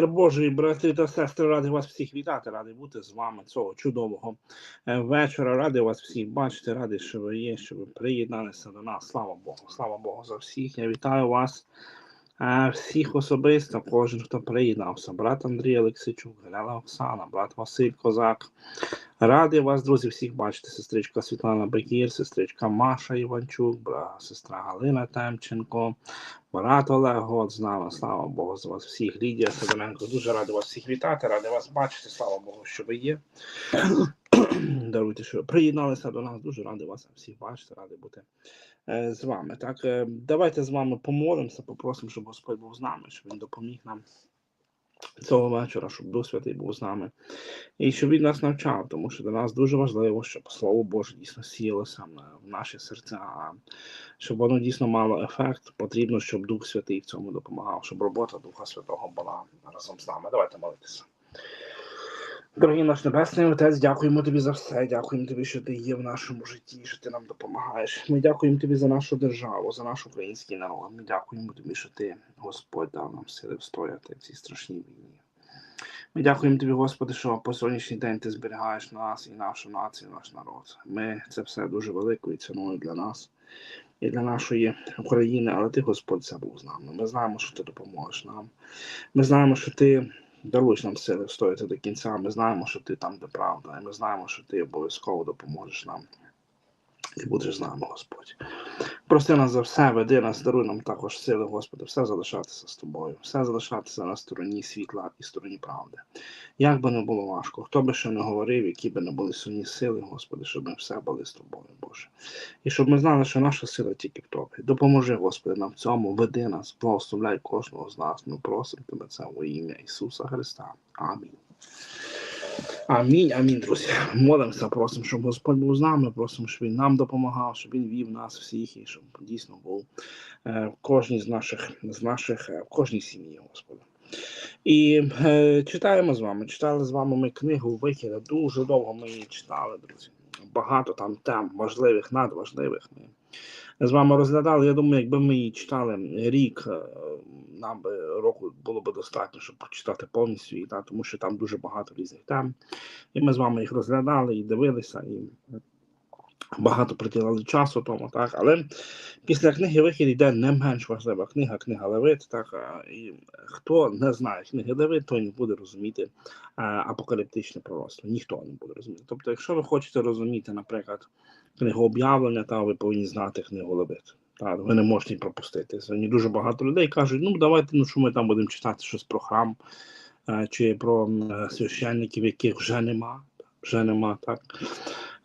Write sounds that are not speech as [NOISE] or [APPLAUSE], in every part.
Мир Божий, брати та сестри, радий вас всіх вітати, радий бути з вами цього чудового е, вечора. Радий вас всіх бачити, радий, що ви є, що ви приєдналися до нас. Слава Богу, слава Богу за всіх. Я вітаю вас е, всіх особисто, кожен, хто приєднався. Брат Андрій Олексійчук, Галяла Оксана, брат Василь Козак. Радий вас, друзі, всіх бачити. Сестричка Світлана Бекір, сестричка Маша Іванчук, брат, сестра Галина Темченко. Брат Олег Год з нами, слава Богу, за вас всіх. Лідія Сидоренко, дуже радий вас всіх вітати, радий вас бачити, слава Богу, що ви є. Даруйте, що приєдналися до нас, дуже радий вас всіх бачити, радий бути з вами. Так, е, давайте з вами помолимося, попросимо, щоб Господь був з нами, щоб Він допоміг нам цього вечора, щоб Дух Святий був з нами. І щоб він нас навчав, тому що для нас дуже важливо, щоб Слово Боже дійсно сіялося в наші серця, а щоб воно дійсно мало ефект, потрібно, щоб Дух Святий в цьому допомагав, щоб робота Духа Святого була разом з нами. Давайте молитися. Дорогий наш Небесний Отець, дякуємо тобі за все. Дякуємо тобі, що ти є в нашому житті, що ти нам допомагаєш. Ми дякуємо тобі за нашу державу, за наш український народ. Ми дякуємо тобі, що ти, Господь, дав нам сили встояти в цій страшній війні. Ми дякуємо тобі, Господи, що по сьогоднішній день ти зберігаєш нас і нашу націю, наш народ. Ми це все дуже великою ціною для нас і для нашої України, але ти, Господь, це був з нами. Ми знаємо, що ти допоможеш нам. Ми знаємо, що ти даруєш нам сили встояти до кінця. Ми знаємо, що ти там, де правда, і ми знаємо, що ти обов'язково допоможеш нам. І будеш з нами, Господь. Прости нас за все, веди нас, даруй нам також сили, Господи, все залишатися з тобою, все залишатися на стороні світла і стороні правди. Як би не було важко, хто би ще не говорив, які би не були сильні сили, Господи, щоб ми все були з тобою, Боже. І щоб ми знали, що наша сила тільки в тобі. Допоможи, Господи, нам в цьому, веди нас, благословляй кожного з нас. Ми просимо Тебе це во ім'я Ісуса Христа. Амінь. Амінь, амінь, друзі. Молимося, просимо, щоб Господь був з нами, просимо, щоб Він нам допомагав, щоб Він вів нас всіх і щоб дійсно був е, в кожній з наших, з наших е, в кожній сім'ї, Господи. І е, читаємо з вами. Читали з вами ми книгу Вихіда. Дуже довго ми її читали, друзі. Багато там тем важливих, надважливих. Ми з вами розглядали. Я думаю, якби ми її читали рік, е, нам би року було б достатньо, щоб прочитати повністю її, та, тому що там дуже багато різних тем. І ми з вами їх розглядали і дивилися, і багато приділили часу тому, так. Але після книги вихід йде не менш важлива книга, книга Левит. Так, і хто не знає книги Левит, той не буде розуміти а, апокаліптичне пророцтво. Ніхто не буде розуміти. Тобто, якщо ви хочете розуміти, наприклад, книгу об'явлення, та ви повинні знати книгу Левит. Так, ви не можете пропустити. Сьогодні дуже багато людей кажуть, ну давайте, ну що ми там будемо читати щось про храм е, чи про е, священників, яких вже нема, вже нема, так.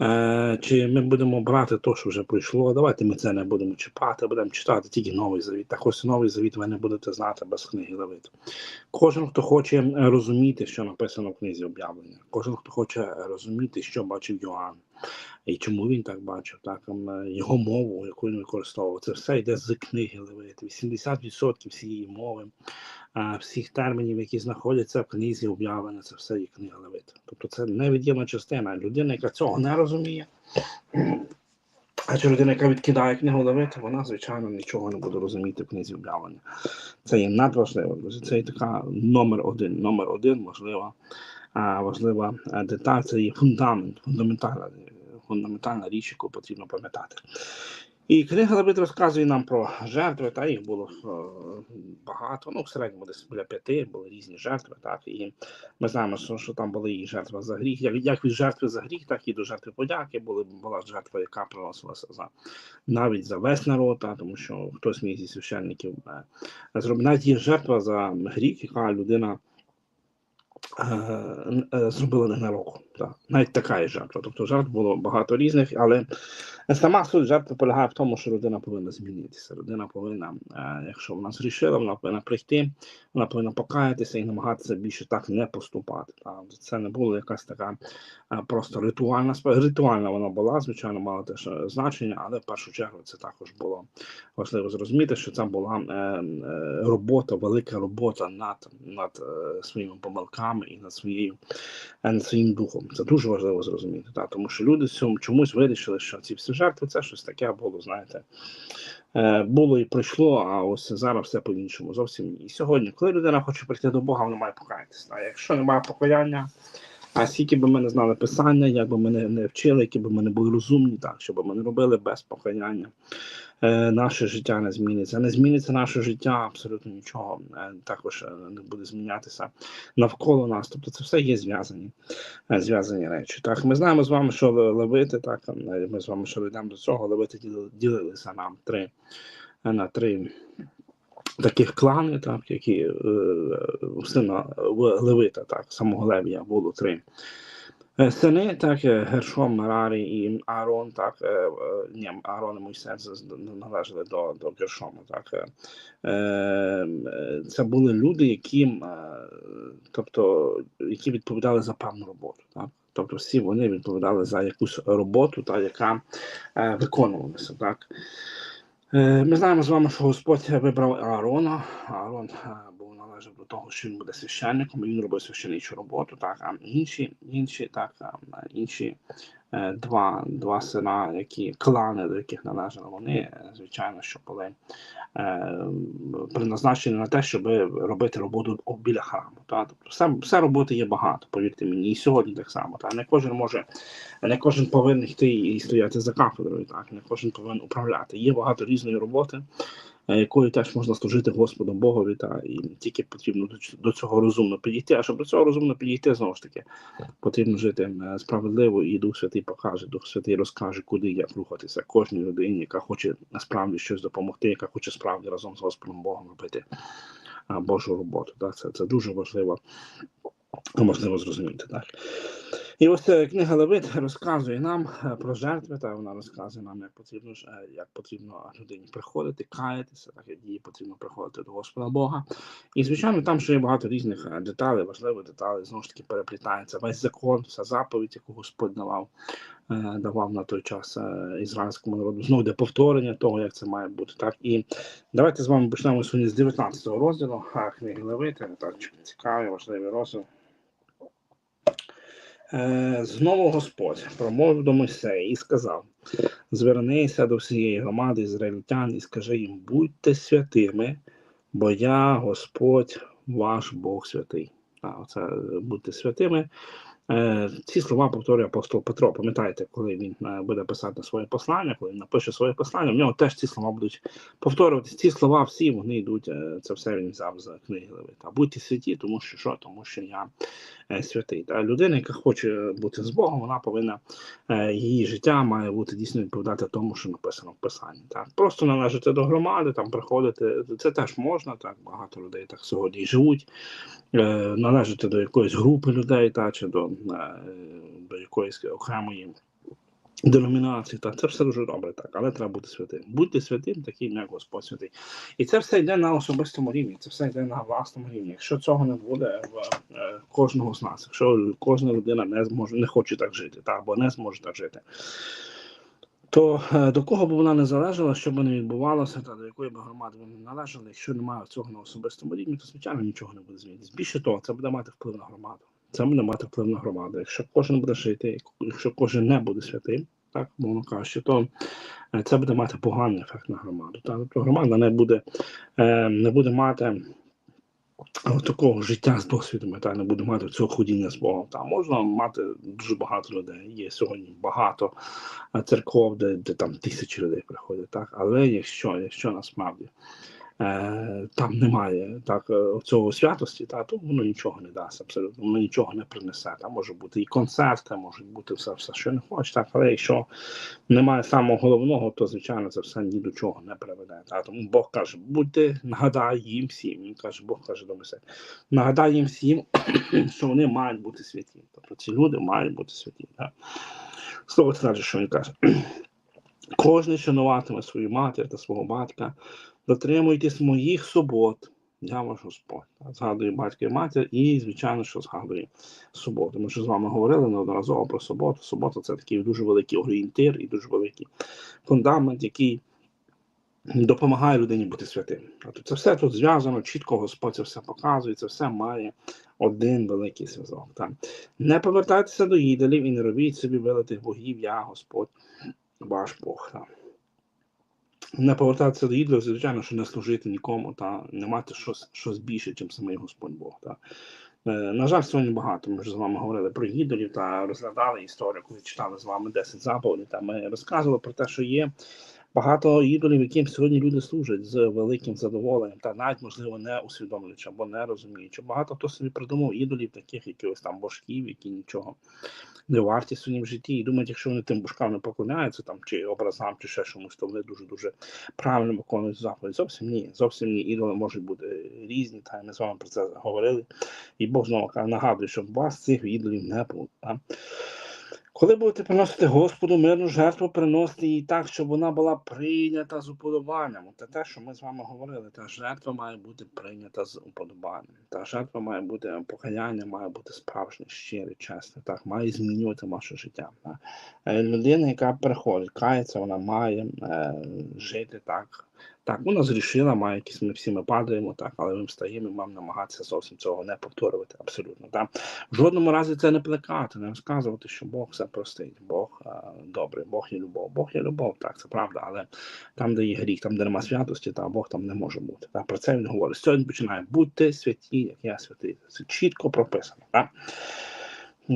Е, чи ми будемо брати те, що вже пройшло, давайте ми це не будемо чіпати, будемо читати тільки новий завіт. Так ось новий завіт ви не будете знати без книги Левит. Кожен, хто хоче розуміти, що написано в книзі об'явлення, кожен, хто хоче розуміти, що бачив Йоанн, і чому він так бачив, так е, його мову, яку він використовував, це все йде з книги Левит. 80% всієї мови, е, всіх термінів, які знаходяться в книзі об'явлення, це все є книга Левит. Тобто це невід'ємна частина. Людина, яка цього не розуміє. А чи людина, яка відкидає книгу Левит, вона, звичайно, нічого не буде розуміти в книзі об'явлення. Це є надважливо. друзі. Це є така номер один. Номер один важлива, важлива е, деталь. Це є фундамент, фундаментальна, фундаментальна річ, яку потрібно пам'ятати. І книга Левит розказує нам про жертви, та їх було е, багато. Ну, в середньому десь біля п'яти були різні жертви. Так, і ми знаємо, що, що там були і жертва за гріх. Як, як від жертви за гріх, так і до жертви подяки були, була жертва, яка приносилася за навіть за весь народ, та, тому що хтось міг зі священників е, зробив. Навіть є жертва за гріх, яка людина е, е, зробила не на Навіть така є жертва. Тобто жертв було багато різних, але сама суть жертви полягає в тому, що людина повинна змінитися. Людина повинна, е, якщо вона зрішила, вона повинна прийти, вона повинна покаятися і намагатися більше так не поступати. Це не було якась така е, просто ритуальна. Ритуальна вона була, звичайно, мала теж е, значення, але в першу чергу це також було важливо зрозуміти, що це була робота, велика робота над, над своїми помилками і над своєю над своїм духом. Богом. Це дуже важливо зрозуміти. Так? Тому що люди цьому чомусь вирішили, що ці всі жертви це щось таке було, знаєте. Е, було і пройшло, а ось зараз все по-іншому. Зовсім ні. І сьогодні, коли людина хоче прийти до Бога, вона має покаятися. А якщо немає покаяння, а скільки би ми не знали писання, як би ми не, не вчили, які б ми не були розумні, так, щоб ми не робили без покаяння, наше життя не зміниться. Не зміниться наше життя, абсолютно нічого е, також е, не буде змінятися навколо нас. Тобто це все є зв'язані е, зв'язані речі. Так, ми знаємо з вами, що ле- левити, так, е, ми з вами ще йдемо до цього, левити ділилися на три, е, на три таких клани, так, які е, сина Левита, так, самого Левія було три. Так, е, Гершом, Мерарі і Аарон, так, е, е, з- з- належали до, до Гершома, так. е. Е, е, Це були люди, які, тобто, які відповідали за певну роботу, так. Тобто всі вони відповідали за якусь роботу, та, яка виконувалася, так. Ми знаємо з вами, що Господь вибрав Аарона. Аарон належав до того, що він буде священником, він робив священичу роботу. Так, а інші, інші, так, а, інші е, два, два сина, які клани, до яких належали вони, звичайно, що були е, призначені на те, щоб робити роботу біля храму. Так? Тобто все, все роботи є багато, повірте мені, і сьогодні так само. Так? Не кожен може не кожен повинен йти і стояти за кафедрою, так не кожен повинен управляти. Є багато різної роботи, якою теж можна служити Господу Богові, та і тільки потрібно до до цього розумно підійти. А щоб до цього розумно підійти, знову ж таки, потрібно жити е, справедливо, і Дух Святий покаже, Дух Святий розкаже, куди як рухатися кожній людині, яка хоче насправді щось допомогти, яка хоче справді разом з Господом Богом робити Божу роботу. Так? Це, це дуже важливо, можливо зрозуміти. Так? І ось е, книга Левит розказує нам е, про жертви, та вона розказує нам, як потрібно е, як потрібно людині приходити, каятися, так як їй потрібно приходити до Господа Бога. І звичайно, там ще є багато різних деталей, важливих деталей, знову ж таки переплітається весь закон, вся заповідь, яку Господь давав, давав на той час ізраїльському народу. Знову йде повторення того, як це має бути. Так і давайте з вами почнемо сьогодні з 19 розділу книги Левити. Так цікавий, важливий розділ. Е, Знову Господь промовив до Мойсея і сказав: Звернися до всієї громади ізраїльтян і скажи їм: будьте святими, бо я Господь, ваш Бог святий. А, оце будьте святими. Е, Ці слова повторює апостол Петро. Пам'ятаєте, коли він е, буде писати своє послання, коли він напише своє послання, в нього теж ці слова будуть повторюватися. Ці слова всі вони йдуть. е, Це все він взяв з книги Левита. Будьте святі, тому що що? Тому що я святий. Та людина, яка хоче бути з Богом, вона повинна її життя має бути дійсно відповідати тому, що написано в писанні. Так просто належати до громади, там приходити. Це теж можна. Так багато людей так сьогодні живуть. Належати до якоїсь групи людей, та чи до, до якоїсь окремої. Деномінації, так, це все дуже добре, так, але треба бути святим. Будьте святим, таким, як Господь святий. І це все йде на особистому рівні, це все йде на власному рівні. Якщо цього не буде в е, кожного з нас, якщо кожна людина не зможе, не хоче так жити, та, або не зможе так жити, то е, до кого б вона не залежала, що б не відбувалося, та до якої б громади вони належали, якщо немає цього на особистому рівні, то звичайно нічого не буде змінитися. Більше того, це буде мати вплив на громаду. Це буде мати вплив на громаду. Якщо кожен буде жити, якщо кожен не буде святим, так мовно кажучи, то е, це буде мати поганий ефект на громаду. Так? Тобто громада не буде, е, не буде мати такого життя з досвідом, та не буде мати цього ходіння з Богом. Та можна мати дуже багато людей. Є сьогодні багато е, церков, де, де там тисячі людей приходять. Так, але якщо, якщо насправді е, там немає так е, цього святості, та то воно нічого не дасть абсолютно, воно нічого не принесе. Там може бути і концерти, можуть бути все, все, що не хочеш, так, але якщо немає самого головного, то звичайно це все ні до чого не приведе. Та? Тому Бог каже, будьте, нагадай їм всім. Він каже, Бог каже до Моїсея, нагадай їм всім, [CLEARS THROAT] що вони мають бути святі. Тобто ці люди мають бути святі. Так? Слово це каже, що він каже. Кожен шануватиме свою матір та свого батька, дотримуйтесь моїх субот. Я ваш Господь. Так, Згадує батька і матір, і, звичайно, що згадує суботу. Ми вже з вами говорили неодноразово про суботу. Субота це такий дуже великий орієнтир і дуже великий фундамент, який допомагає людині бути святим. Тобто це все тут зв'язано, чітко Господь це все показує, це все має один великий зв'язок. Не повертайтеся до ідолів і не робіть собі великих богів, я Господь, ваш Бог. Та. Не повертатися до ідолів, звичайно, що не служити нікому та не мати щось, щось більше, ніж самий Господь Бог. Та. Е, На жаль, сьогодні багато. Ми вже з вами говорили про ідолів та розглядали історію, коли читали з вами 10 заповідей. Та ми розказували про те, що є багато ідолів, яким сьогодні люди служать з великим задоволенням, та навіть можливо не усвідомлюючи або не розуміючи. Багато хто собі придумав ідолів, таких якихось там божків, які нічого не варті в своїм житті, і думають, якщо вони тим божкам не поклоняються, там чи образам, чи ще чомусь, то вони дуже дуже правильно виконують заповідь. Зовсім ні, зовсім ні. Ідоли можуть бути різні. Та ми з вами про це говорили. І Бог знову нагадує, щоб у вас цих ідолів не було. Та? Коли будете приносити Господу мирну жертву, приносите її так, щоб вона була прийнята з уподобанням. Це те, що ми з вами говорили. Та жертва має бути прийнята з уподобанням. Та жертва має бути покаяння, має бути справжнє, щире, чесне. Так, має змінювати ваше життя. Так. Е, Людина, яка приходить, кається, вона має е, жити так. Так, вона зрішила, має якісь ми всі ми падаємо, так, але ми встаємо і маємо намагатися зовсім цього не повторювати. Абсолютно. Так. В жодному разі це не плекати, не розказувати, що Бог все простить, Бог а, добрий, Бог є любов. Бог є любов, так, це правда, але там, де є гріх, там, де нема святості, та Бог там не може бути. Так. Про це він говорить. Сьогодні починає будьте святі, як я святий. Це чітко прописано. Так.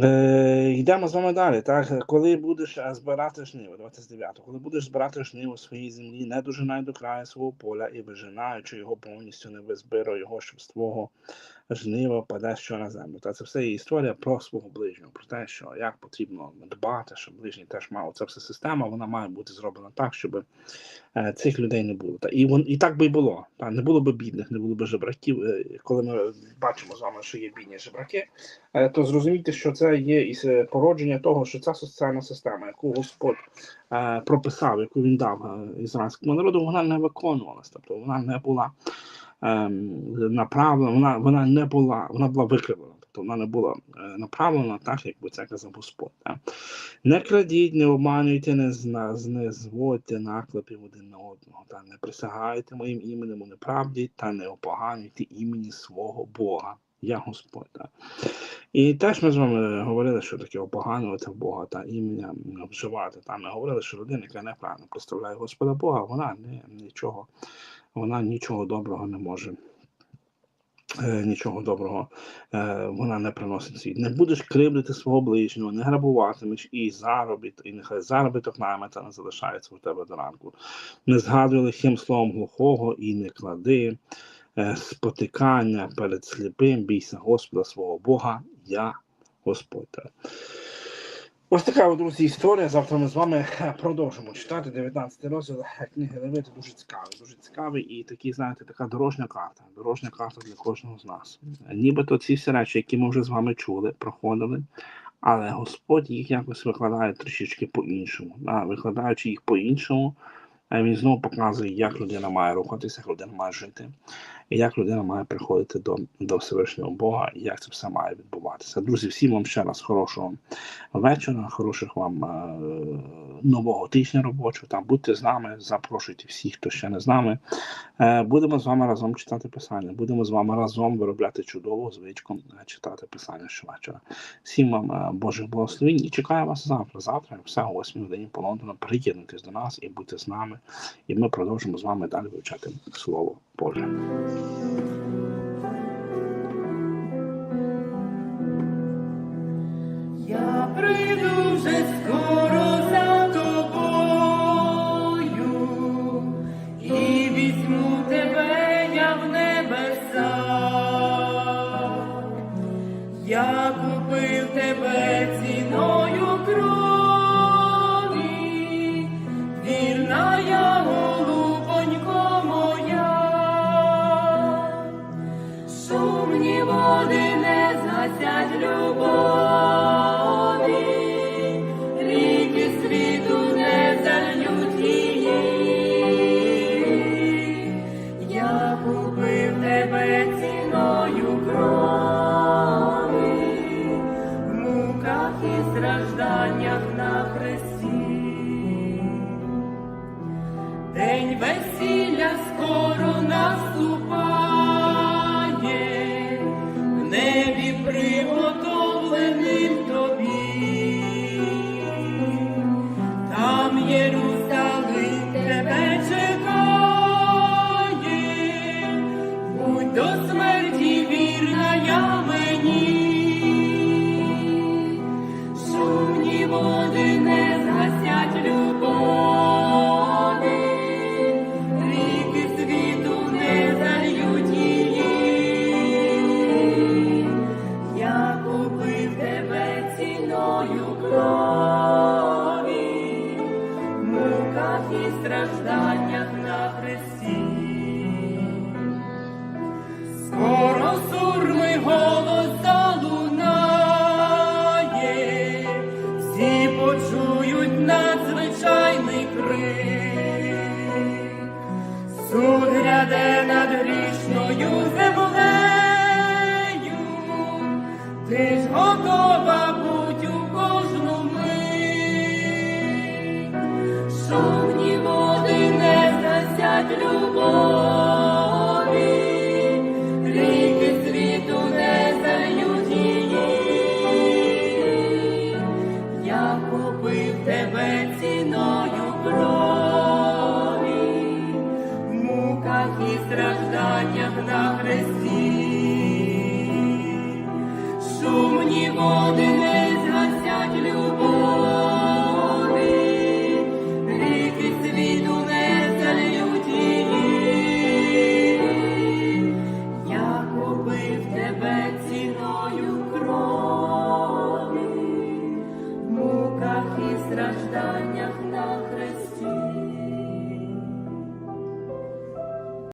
Е, йдемо з вами далі. Так, коли будеш е, збирати жниво, 29. Коли будеш збирати жниво своїй землі, не дожинай до краю свого поля і вижинаючи його повністю не визбируй його, щоб з твого жнива паде що на землю. Та це все історія про свого ближнього, про те, що як потрібно дбати, щоб ближній теж мав це все система, вона має бути зроблена так, щоб е, цих людей не було. Та і вон і так би й було. Та не було б бідних, не було б жебраків. Коли ми бачимо з вами, що є бідні жебраки, то зрозумійте, що це є і породження того, що ця соціальна система, яку Господь е, прописав, яку він дав е, ізраїльському народу, вона не виконувалась, тобто вона не була ем, направлена, вона, вона не була, вона була викривлена. Тобто вона не була е, направлена так, як би це казав Господь. Так? Не крадіть, не обманюйте, не, не зводьте наклепів один на одного, та не присягайте моїм іменем у неправді та не опоганюйте імені свого Бога. Я Господь. Так? І теж ми з вами говорили, що таке опоганювати Бога та ім'я вживати. Там ми говорили, що людина, яка неправильно представляє Господа Бога, вона не нічого, вона нічого доброго не може. е, Нічого доброго е, вона не приносить світ. Не будеш кривдити свого ближнього, не грабуватимеш і заробіт, і нехай заробіток наймета не залишається у тебе до ранку. Не згадуй лихим словом глухого і не клади спотикання перед сліпим, бійся Господа свого Бога, я Господь. Ось така, друзі, історія. Завтра ми з вами е, продовжимо читати 19 розділ е, книги Левити. Дуже цікавий, дуже цікавий і такий, знаєте, така дорожня карта. Дорожня карта для кожного з нас. Е, Нібито ці всі речі, які ми вже з вами чули, проходили, але Господь їх якось викладає трішечки по-іншому. Викладаючи їх по-іншому, е, він знову показує, як людина має рухатися, як людина має жити, як людина має приходити до, до Всевишнього Бога, і як це все має відбуватися. Друзі, всім вам ще раз хорошого вечора, хороших вам е, нового тижня робочого. Там будьте з нами, запрошуйте всіх, хто ще не з нами. Е, будемо з вами разом читати писання. Будемо з вами разом виробляти чудову звичку е, читати писання щовечора. Всім вам е, Божих благословень і чекаю вас завтра. Завтра, все о 8 годині по Лондону. Приєднуйтесь до нас і будьте з нами. І ми продовжимо з вами далі вивчати слово Боже. Я купив тебе ціною крові, муках і стражданнях на хресті. Скоро сурми голос залунає, всі почують надзвичайний крик. Суд гряде над грішною землею, ти ж Oh.